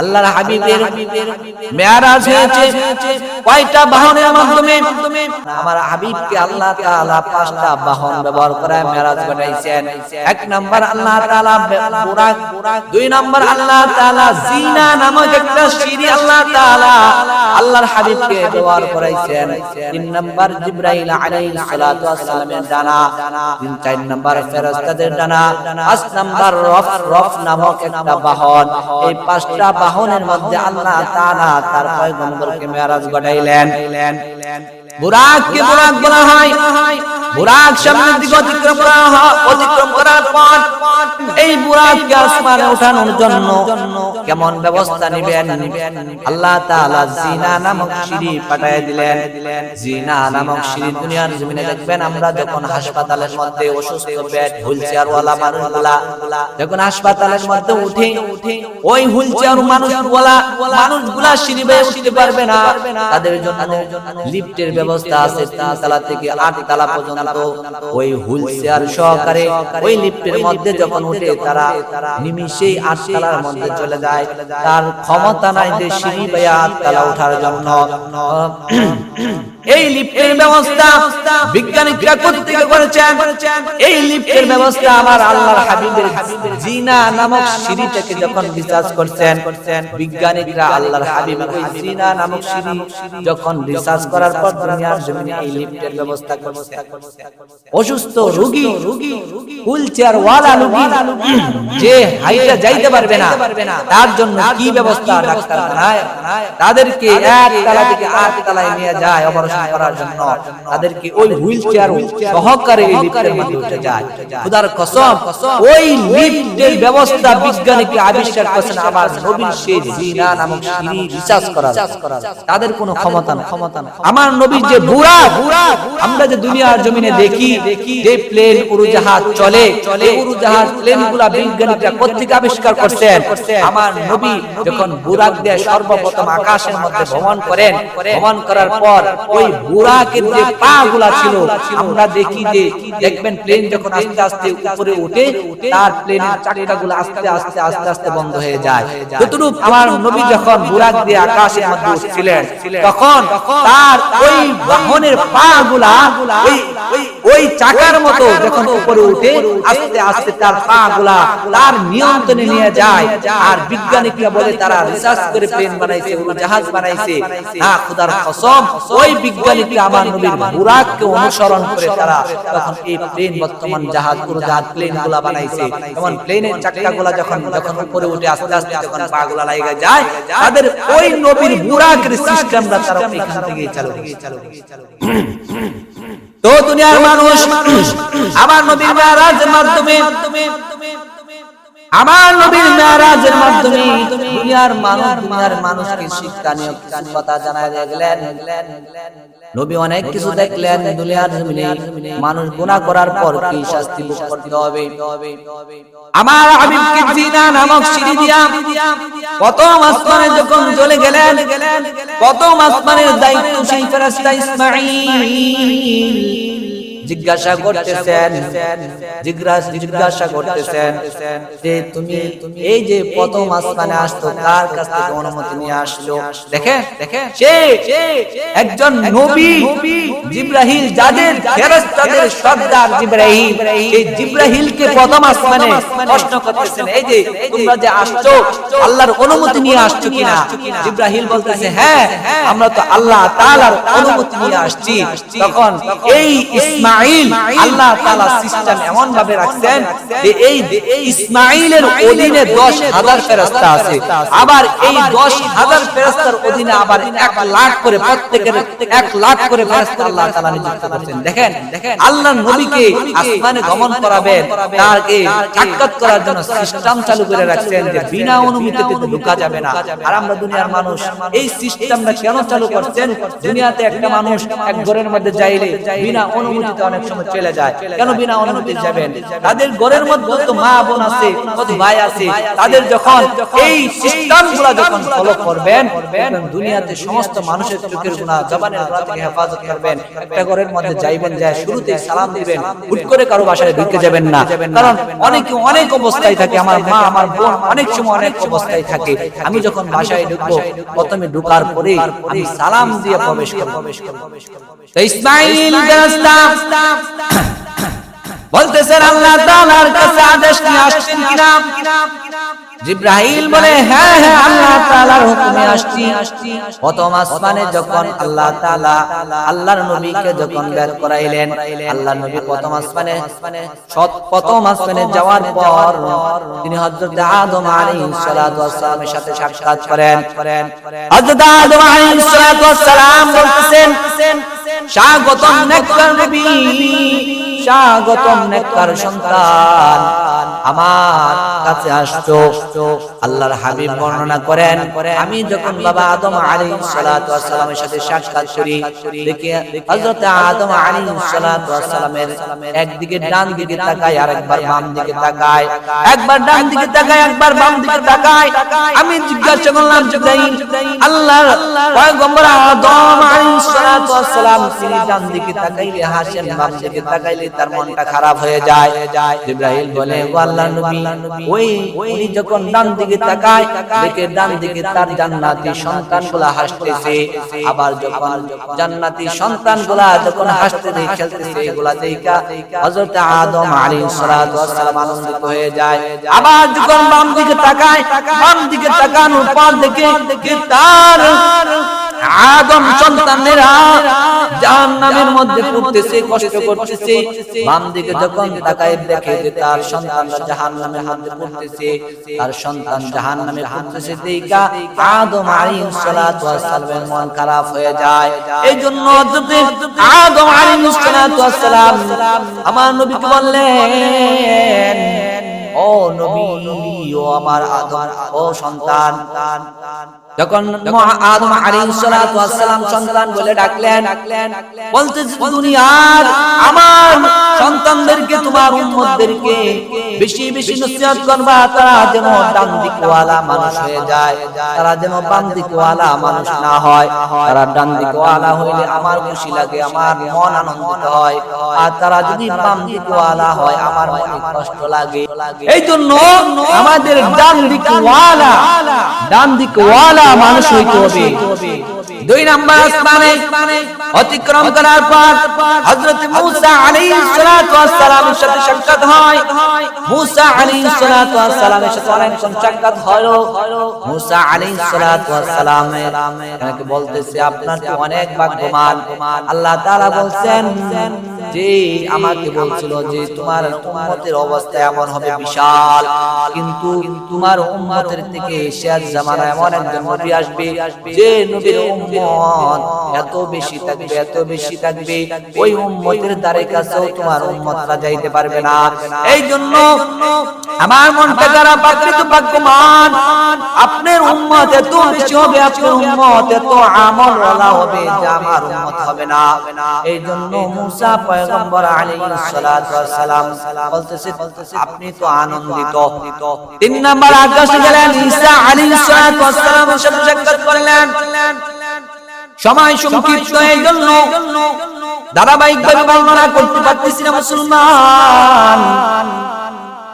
আল্লাহর হাবিবের মেয়ারাজ হয়েছে কয়টা বাহনের মাধ্যমে? আমার হাবিবকে আল্লাহ তাআলা পাঁচটা বাহন ব্যবহার করে মেয়ারাজ ঘটাইছেন এক নাম্বার আল্লাহ তাআলা বুরাক দুই নাম্বার আল্লাহ তাআলা জিনা নামক একটা সিঁড়ি আল্লাহ তাআলা আল্লাহর হাবিবকে ব্যবহার করাইছেন। তিন নাম্বার জিবরাইল আলাইহিস সালাতু ওয়াস সালামের ডানা তিন চার নাম্বার ফেরেশতাদের ডানা পাঁচ নাম্বার রফ রফ নামক একটা বাহন। এই পাঁচটা বাহনের মধ্যে আল্লাহ তাআলা তার পয়গম্বরকে মেরাজ ঘটাইলেন বুরাককে বুরাক বলা হয়? বুরাক সামনের দিকে অতিক্রম করা হয়, অতিক্রম করার পর এই বুরাককে আসমানে ওঠানোর জন্য কেমন ব্যবস্থা নেবেন? আল্লাহ তাআলা জিনা নামক সিঁড়ি পাঠিয়ে দিলেন। জিনা নামক সিঁড়ি দুনিয়ার জমিনে দেখবেন আমরা যখন হাসপাতালের মধ্যে অসুস্থ বেড হুইলচেয়ার ওয়ালা মানুষগুলা যখন হাসপাতালের মধ্যে উঠে, ওই হুইলচেয়ার মানুষগুলা মানুষগুলা সিঁড়ি বেয়ে উঠতে পারবে না। তাদের জন্য লিফটের ব্যবস্থা আছে তিন তলা থেকে আট তলা পর্যন্ত ওই হুইলচেয়ার সহকারে, ওই লিফটের মধ্যে যখন উঠে তারা নিমিশেই আটতলার মধ্যে চলে যায়। তার ক্ষমতা নাই যে সিঁড়ি বেয়ে আট তলা ওঠার জন্য। এই লিফটের ব্যবস্থা বিজ্ঞানীরা করেছেন। এই লিফটের ব্যবস্থা আমার আল্লাহর হাবিবের জিনা নামক যখন রিসার্চ করছেন, বিজ্ঞানীরা আল্লাহর হাবিবের জিনা নামক সিঁড়ি যখন রিসার্চ করার পর দুনিয়ার জমিনে এই লিফটের ব্যবস্থা অসুস্থ রোগী হুইল চেয়ার ওয়ালা রোগী, যে হাইটা যাইতে পারবে না, তার জন্য কি ব্যবস্থা ডাক্তার তাদেরকে এক তলা থেকে আট নিয়ে যায় অপারেশন করার জন্য। তাদেরকে ওই হুইল চেয়ার সহকারে এই লিফটের মধ্যে উঠে যায়। খুদার কসম ওই লিফটের ব্যবস্থা বিজ্ঞানীকে আবিষ্কার করেছেন আমার নবীর সেই জিনা নামক সিঁড়ি রিসার্চ করা তাদের কোনো ক্ষমতা না ক্ষমতা না আমার নবীর যে বুড়া বুড়া আমরা যে দুনিয়ার জমিনে দেখি যে প্লেন উড়োজাহাজ চলে চলে উড়োজাহাজ প্লেনগুলা বিজ্ঞানীরা কর্তৃক আবিষ্কার করছেন? আমার নবী যখন বুরাক দিয়ে সর্বপ্রথম আকাশের মধ্যে ভ্রমণ করেন ভ্রমণ করার পর ওই বুড়াকের যে পা গুলা ছিল, আমরা দেখি যে দেখবেন প্লেন যখন আস্তে আস্তে উপরে ওঠে, তার প্লেনের চাকা গুলো আস্তে আস্তে আস্তে আস্তে বন্ধ হয়ে যায়। যতটুকু আমার নবী যখন বুড়াক দিয়ে আকাশের মধ্যে তখন তার ওই বাহনের পা গুলা ওই ওই চাকার মতো যখন উপরে উঠে আস্তে আস্তে তার পা গুলা তার নিয়ন্ত্রণে নিয়ে যায়। আর বিজ্ঞানীরা বলে তারা রিসার্চ করে প্লেন বানাইছে জাহাজ বানাইছে। না খুদার কসম ওই বিজ্ঞানীরা আমার নবীর বুরাককে অনুসরণ করে তারা তখন এই প্লেন বর্তমান জাহাজ উড়োজাহাজ প্লেনগুলা বানাইছে। যেমন প্লেনের চাকা গুলা যখন যখন উপরে উঠে আস্তে আস্তে যখন পা গুলা লাগে যায় তাদের ওই নবীর বুরাকের সিস্টেমটা তারা এখান থেকে চালু চালু তো দুনিয়ার মানুষ আমার নবীর মারাজ মাধ্যমে আমার নবীর মেরাজের মাধ্যমে দুনিয়ার মানুষ, দুনিয়ার মানুষকে শিক্ষা নিয়ে কিছু কথা জানায় গেলেন নবী অনেক কিছু দেখলেন দুনিয়ার জমিনে। মানুষ গুনাহ করার পর কি শাস্তি ভোগ করতে হবে? আমার হাবিবকে জিনা নামক সিঁড়ি দিয়া কত আসমানে যখন চলে গেলেন কত আসমানের দায়িত্ব সেই ফেরেশতা ইসমাঈল। জিজ্ঞাসা করতেছেন জিজ্ঞাসা করতেছেন যে তুমি এই যে প্রথম আসমানে আসতো কার কাছ থেকে অনুমতি নিয়ে আসছো দেখেন দেখেন, সে একজন নবী জিব্রাহিল, যাদের ফেরেশতাদের সর্দার জিব্রাহিল, এই জিব্রাহিলকে প্রথম আসমানে প্রশ্ন করতেছেন, এই যে তোমরা যে আসছো, আল্লাহর অনুমতি নিয়ে আসছো কিনা? জিব্রাহিল বলতেছে হ্যাঁ আমরা তো আল্লাহ তাআলার অনুমতি নিয়ে আসছি। তখন এই ইসমাইল ইসমাইল আল্লাহ তাআলা সিস্টেম এমন ভাবে রাখছেন যে এই ইসমাইলের অধীনে 10000 ফেরেশতা আছে। আবার এই 10000 ফেরেশতার অধীনে আবার 1 লাখ করে প্রত্যেকের 1 লাখ করে ফেরেশতা আল্লাহ তাআলা নিযুক্ত করেছেন। দেখেন, আল্লাহর নবীকে আসমানে গমন করাবেন, তারকে সাক্ষাৎ করার জন্য সিস্টেম চালু করে রাখছেন যে বিনা অনুমতিতে যাবে না। আর আমরা দুনিয়ার মানুষ এই সিস্টেমটা কেন চালু করছেন? দুনিয়াতে একটা মানুষ এক ঘরের মধ্যে যাইলে বিনা অনুমতিতে অনেক সময় চলে যায়। কেন বিনা অনুমতি যাবেন? তাদের ঘরের মধ্যে তো মা বোন আছে কত ভাই আছে তাদের যখন এই সিস্টেমগুলো যখন ফলো করবেন দুনিয়াতে সমস্ত মানুষের চোখের গুণা জবানের গুণা থেকে হেফাজত করবেন একটা ঘরের মধ্যে যাইবেন যায় শুরুতেই সালাম দিবেন হুট করে কারও বাসায় ঢুকে যাবেন না। কারণ অনেক অনেক অবস্থায় থাকে আমার মা আমার বোন অনেক সময় অনেক অবস্থায় থাকে। আমি যখন বাসায় ঢুকবো প্রথমে ঢুকার পরে আমি সালাম দিয়ে প্রবেশ করব। তো ইসমাইল ফেরেশতা বলতেছেন আল্লাহ তাআলার কাছে আদেশ নিয়ে আসছেন কিনা? জিব্রাহিল বলে হ্যাঁ হ্যাঁ আল্লাহ তাআলার হুকুমে আসছি। প্রথম আসমানে যখন আল্লাহ তাআলা আল্লাহর নবীকে যখন বের করাইলেন, আল্লাহর নবী প্রথম আসমানে, সৎ প্রথম আসমানে যাওয়ার পর তিনি হযরত আদম আলাইহিস সালাতু ওয়াস সাথে সাক্ষাৎ করেন। হযরত আদম আলাইহিস সালাতু ওয়াস বলতেছেন স্বাগতম নেককার নবী স্বাগতম নেককার সন্তান। আমার কাছে আসছো। আল্লাহর হাবিব বর্ণনা করেন, আমি যখন বাবা আদম আলাইহিস সালাতু সালামের সাথে সাক্ষাৎ করি, দেখি হযরত আদম আলাইহিস সালাতু সালামের একদিকে ডান দিকে তাকায় আর একবার বাম দিকে তাকায়। একবার ডান দিকে তাকায়, একবার বাম দিকে তাকায়। আমি জিজ্ঞাসা করলাম আল্লাহর পয়গম্বর আদম আলাইহিস সালাতু সালাম তিনি ডান দিকে তাকাইলে হাসেন, বাম দিকে তাকাইলে তার মনটা খারাপ হয়ে যায়। ইব্রাহিম বলে ও আল্লাহর নবী, ওই উনি যখন ডান দিকে তাকায়, দেখে ডান দিকে তার জান্নাতি সন্তানগুলা হাসতেছে। আবার যখন জান্নাতি সন্তানগুলা যখন হাসতেছে, খেলতেছে, এগুলা দেখা হযরত আদম আলাইহিস সালাতু ওয়াস সালাম আনন্দিত হয়ে যায়। আবার যখন বাম দিকে তাকায়, বাম দিকে তাকানোর পর দেখে তার আদম সন্তানেরা জাহান্নামের মধ্যে পড়তেছে কষ্ট করতেছে। বাম দিকে যখন তাকায় দেখে যে তার সন্তানরা জাহান্নামের মধ্যে পড়তেছে তার সন্তান জাহান্নামে পড়তেছে দেখা আদম আলাইহিস সালাতু ওয়াস সালামের মন খারাপ হয়ে যায়। এই জন্য আদম আলাইহিস সালাতু ওয়াস সালাম আমার নবীকে বললেন ও নবী ও আমার আদম ও সন্তান যখন আদম আলাইহিস সালাতু ওয়াস সালাম সন্তান বলে ডাকলেন বলতে দুনিয়ার আমার সন্তানদেরকে, তোমার উম্মতদেরকে বেশি বেশি নসিহত করবা, তারা যেন ডান দিকওয়ালা মানুষ হয়ে যায়, তারা যেন বাম দিকওয়ালা মানুষ না হয়, তারা ডান দিকওয়ালা হইলে আমার খুশি লাগে, আমার মন আনন্দিত হয়, আর তারা যদি বাম দিকওয়ালা হয়, আমার মনে কষ্ট লাগে। এই জন্য আমাদের ডান দিকওয়ালা ডান দিকওয়ালা মানুষ হইতে হবে। দুই নাম্বার আসমানে অতিক্রম করার পর হযরত মূসা আলাইহিস সালাতু ওয়াস সালামের সাথে সাক্ষাৎ হয়। মূসা আলাইহিস সালাতু ওয়াস সালামের সাথে অনেকক্ষণ সাক্ষাৎ হলো। মূসা আলাইহিস সালাতু ওয়াস সালামের এনাকে বলতেছে, আপনার তো অনেক ভাগ্যবান। আল্লাহ তাআলা বলছেন যে আমাকে বলছিল যে তোমার উম্মতের অবস্থা এমন হবে বিশাল, কিন্তু তোমার উম্মতের থেকে শেষ জামানা এমন একজন নবী আসবে, যে নবীর উম্মত এত বেশি থাকবে, এত বেশি থাকবে, ওই উম্মতের দ্বারে কাছেও তোমার উম্মতরা যাইতে পারবে না। এই জন্য আমার মনটা খারাপ আপনি তো ভাগ্যবান, আপনার উম্মত এত বেশি হবে, আপনার উম্মত এত আমলওয়ালা হবে যে আমার উম্মত হবে না। এই জন্য মুসা পয়গম্বর সালাম বলতেছে, আপনি তো আনন্দিত। তিন নাম্বার আকাশে গেলেন, ঈসা সাথে সাক্ষাৎ করলেন। সময় সংক্ষিপ্ত এই জন্য বর্ণনা করতে পারতেছি না মুসলমান।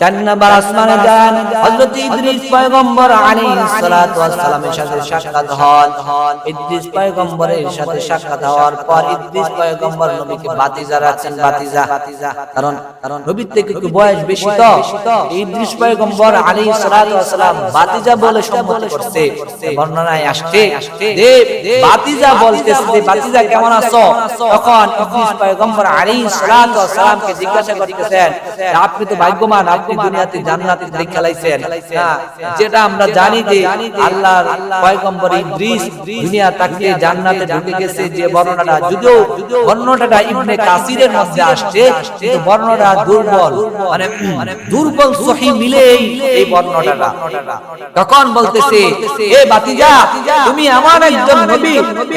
চার নাম্বার আসমানে যান, হযরত ইদ্রিস পয়গম্বর আলাইহিস সালাতু ওয়াস সালামের সাথে সাক্ষাৎ হন। ইদ্রিস পয়গম্বরের সাথে সাক্ষাৎ হওয়ার পর ইদ্রিস পয়গম্বর নবীকে বাতিজা রাখছেন, বাতিজা। কারণ কারণ নবীর থেকে একটু বয়স বেশি তো। ইদ্রিস পয়গম্বর আলাইহিস সালাতু ওয়াস সালাম বাতিজা বলে সম্বোধন করছে। বর্ণনায় আসছে যে বাতিজা বলতেছে বাতিজা কেমন আছো? তখন ইদ্রিস পয়গম্বর আলাইহিস সালাতু ওয়াস সালামকে জিজ্ঞাসা করতেছেন আপনি তো ভাগ্যবান আপনি দুনিয়াতে জান্নাতে দিয়ে খেলাইছেন যেটা আমরা জানি যে আল্লাহর পয়গম্বর ইদ্রিস দুনিয়া তাকে জান্নাতে ঢুকে গেছে যে বর্ণনাটা যদিও বর্ণনাটা ইবনে কাসিরের মধ্যে আসছে কিন্তু বর্ণনাটা দুর্বল। মানে দুর্বল। সহি মিলে এই এই বর্ণনাটা। তখন বলতেছে এ বাতিজা তুমি এমন একজন নবী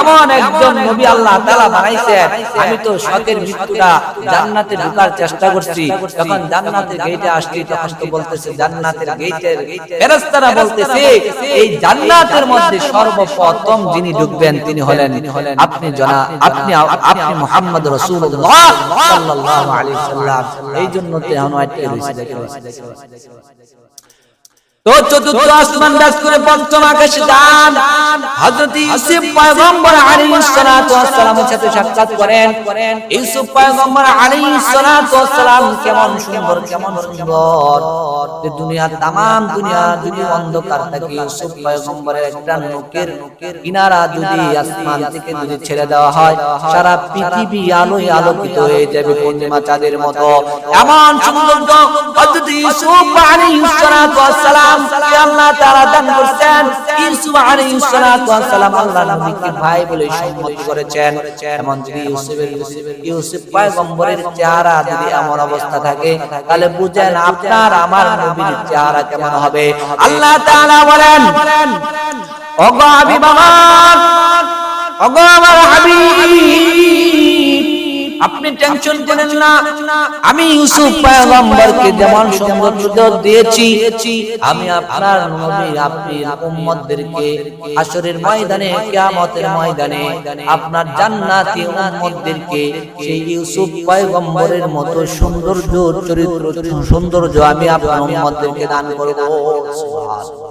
এমন একজন নবী আল্লাহ তাআলা বানাইছেন। আমি তো শখের মৃত্যুটা জান্নাতে ঢোকার চেষ্টা করছি। তখন জান্নাতের গেটে আসছি তখন তো বলতেছে জান্নাতের গেইটের ফেরেশতারা বলতেছে এই জান্নাতের মধ্যে সর্বপ্রথম যিনি ঢুকবেন তিনি হলেন আপনি জনা আপনি আপনি মুহাম্মদ রাসূলুল্লাহ সাল্লাল্লাহু আলাইহি সাল্লাম। এই জন্য তো এখন আটকে রয়েছে। দেখেন তো চতুর্থ করে পঞ্চম আকাশে যান। হযরত ইউসুফ পয়গম্বর আলাইহিস সালাতু ওয়াস সালামের সাথে সাক্ষাৎ করেন। ইউসুফ পয়গম্বর আলাইহিস সালাতু সালাম কেমন সুন্দর কেমন সুন্দর। যে দুনিয়া তাম দুনিয়া যদি অন্ধকার থাকে ইউসুফ পয়গম্বরের একটা কিনারা যদি আসমান থেকে যদি ছেড়ে দেওয়া হয় সারা পৃথিবী আলোয় আলোকিত হয়ে যাবে পূর্ণিমা চাঁদের মতো। এমন সুন্দর ইউসুফ সালাম। আল্লাহ দান ইউসুফ সালাম আল্লাহ নবীকে ভাই বলে করেছেন? এমন যদি ইউসুফের ইউসুফ পয়গম্বরের চেহারা যদি এমন অবস্থা থাকে তাহলে বুঝেন আপনার আমার নবীর চেহারা কেমন হবে? আল্লাহ তাআলা বলেন ওগো হাবিব আমার ওগো আমার হাবিব আপনি টেনশন করেন না। আমি ইউসুফ পয়গম্বরকে যেমন সুন্দর দিয়েছি আমি আপনার নবী আপনি উম্মতদেরকে হাশরের ময়দানে কিয়ামতের ময়দানে আপনার জান্নাতি উম্মতদেরকে সেই ইউসুফ পয়গম্বরের মতো সৌন্দর্য চরিত্র সৌন্দর্য আমি আপনার উম্মতদেরকে দান করব। সুবহানাল্লাহ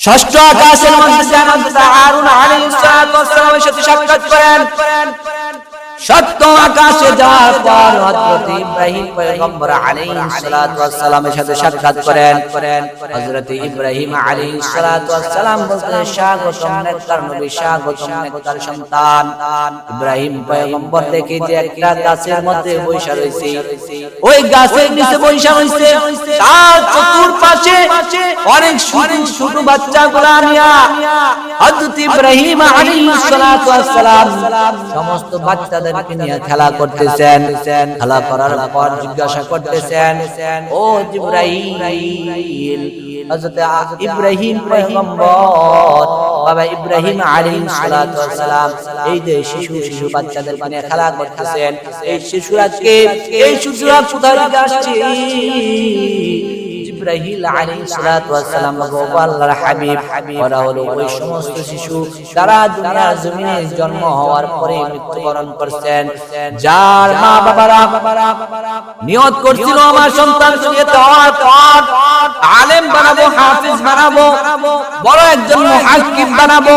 ষষ্ঠ আকাশের মধ্যে আলাইহিস সালামের সাথে সাক্ষাৎ করেন। সত্য আকাশে যাওয়ার পর হযরত ইব্রাহিম পয়গম্বর আলাইহিস সালাতু ওয়াস সালামের সাথে সাক্ষাৎ করেন। হযরত ইব্রাহিম আলাইহিস সালাতু ওয়াস সালাম বলতেন স্বাগতম নেককার নবী, স্বাগতম নেককার সন্তান। ইব্রাহিম পয়গম্বর দেখে যে একটা গাছের মধ্যে বৈশা রয়েছে। ওই গাছের নিচে বৈশা রয়েছে। তার চতুর্পাশে অনেক ছোট ছোট বাচ্চাগুলা নিয়া হযরত ইব্রাহিম আলাইহিস সালাতু ওয়াস সালাম সমস্ত বাচ্চাদের তাদেরকে নিয়ে খেলা করতেছেন। খেলা করার পর জিজ্ঞাসা করতেছেন ও জিব্রাইল হযরত ইব্রাহিম পয়গম্বর বাবা ইব্রাহিম আলাইহিস সালাতু ওয়াস সালাম এই যে শিশু শিশু বাচ্চাদের নিয়ে খেলা করতেছেন এই শিশুরা কে এই শিশুরা কোথা থেকে আসছে? ইব্রাহিম সালাম আল্লাহর হাবিব, ওরা হলো ওই সমস্ত শিশু যারা দুনিয়ার জমিনে জন্ম হওয়ার পরে মৃত্যুবরণ যার মা বাবারা নিয়ত করছিল, আমার সন্তান আলেম বানাবো বানাবো, বড় একজন মুহাক্কিম বানাবো।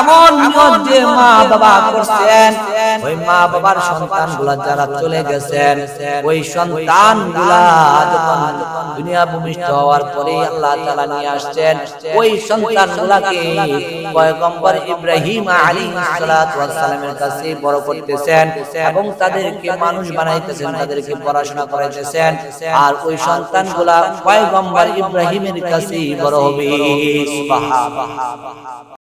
এমন নিয়ত যে মা বাবা করছেন, ওই মা বাবার সন্তানগুলা যারা চলে গেছেন, ওই সন্তানগুলা যখন দুনিয়া ভূমিষ্ঠ হওয়ার পরে আল্লাহ তাআলা নিয়ে আসছেন ওই সন্তানগুলাকে পয়গম্বর ইব্রাহিম আলাইহিস সালামের কাছে বড় করতেছেন এবং তাদেরকে মানুষ বানাইতেছেন, তাদেরকে পড়াশোনা করাইতেছেন। আর ওই সন্তানগুলা পয়গম্বর ইব্রাহিমের কাছে বড় হবে।